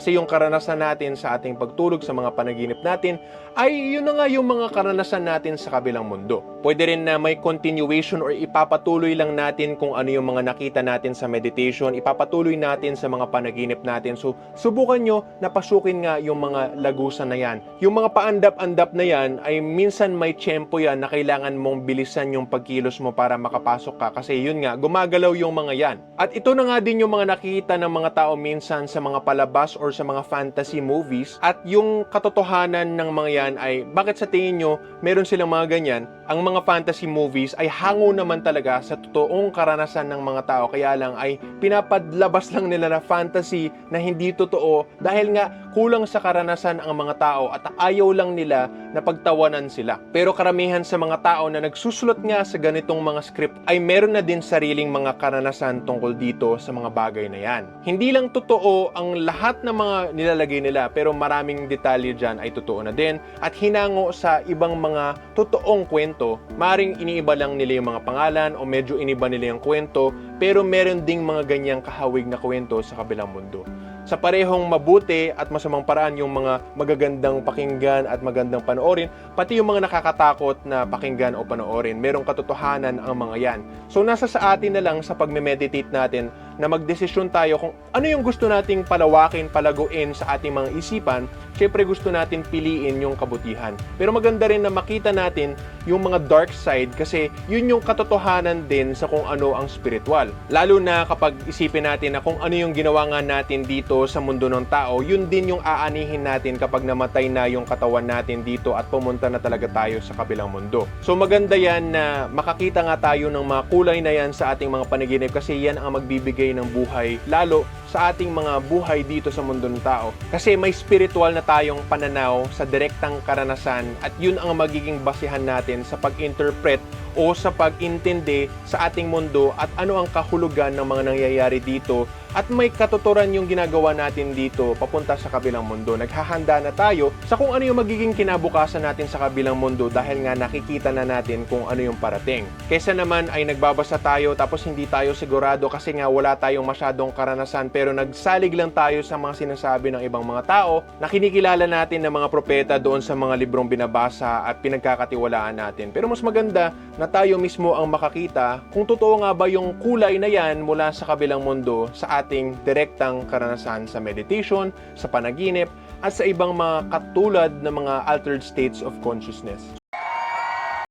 Kasi yung karanasan natin sa ating pagtulog, sa mga panaginip natin, ay yun na nga yung mga karanasan natin sa kabilang mundo. Pwede rin na may continuation or ipapatuloy lang natin kung ano yung mga nakita natin sa meditation, ipapatuloy natin sa mga panaginip natin. So, subukan nyo na pasukin nga yung mga lagusan na yan. Yung mga paandap-andap na yan ay minsan may tiyempo yan na kailangan mong bilisan yung pagkilos mo para makapasok ka kasi yun nga, gumagalaw yung mga yan. At ito na nga din yung mga nakikita ng mga tao minsan sa mga palabas or sa mga fantasy movies at yung katotohanan ng mga yan ay bakit sa tingin nyo meron silang mga ganyan? Ang mga fantasy movies ay hango naman talaga sa totoong karanasan ng mga tao kaya lang ay pinapadlabas lang nila na fantasy na hindi totoo dahil nga kulang sa karanasan ang mga tao at ayaw lang nila na pagtawanan sila. Pero karamihan sa mga tao na nagsusulat nga sa ganitong mga script ay meron na din sariling mga karanasan tungkol dito sa mga bagay na yan. Hindi lang totoo ang lahat ng mga nilalagay nila pero maraming detalye dyan ay totoo na din at hinango sa ibang mga totoong kwento. Maring iniiba lang nila yung mga pangalan o medyo iniba nila yung kwento pero meron ding mga ganyang kahawig na kwento sa kabilang mundo sa parehong mabuti at masamang paraan yung mga magagandang pakinggan at magandang panoorin, pati yung mga nakakatakot na pakinggan o panoorin. Merong katotohanan ang mga yan. So nasa sa atin na lang sa pagme-meditate natin na magdesisyon tayo kung ano yung gusto nating palawakin, palaguin sa ating mga isipan. Siyempre gusto natin piliin yung kabutihan. Pero maganda rin na makita natin yung mga dark side kasi yun yung katotohanan din sa kung ano ang spiritual. Lalo na kapag isipin natin na kung ano yung ginawa nga natin dito sa mundo ng tao, yun din yung aanihin natin kapag namatay na yung katawan natin dito at pumunta na talaga tayo sa kabilang mundo. So maganda yan na makakita nga tayo ng mga kulay na yan sa ating mga panaginip kasi yan ang magbibigay ng buhay lalo sa ating mga buhay dito sa mundo ng tao. Kasi may spiritual na tayong pananaw sa direktang karanasan at yun ang magiging basihan natin sa pag-interpret o sa pag-intindi sa ating mundo at ano ang kahulugan ng mga nangyayari dito at may katuturan yung ginagawa natin dito papunta sa kabilang mundo. Naghahanda na tayo sa kung ano yung magiging kinabukasan natin sa kabilang mundo dahil nga nakikita na natin kung ano yung parating. Kesa naman ay nagbabasa tayo tapos hindi tayo sigurado kasi nga wala tayong masyadong karanasan pero nagsalig lang tayo sa mga sinasabi ng ibang mga tao na kinikilala natin ng mga propeta doon sa mga librong binabasa at pinagkakatiwalaan natin. Pero mas maganda na tayo mismo ang makakita kung totoo nga ba yung kulay na yan mula sa kabilang mundo sa ating direktang karanasan sa meditation, sa panaginip, at sa ibang mga katulad ng mga altered states of consciousness.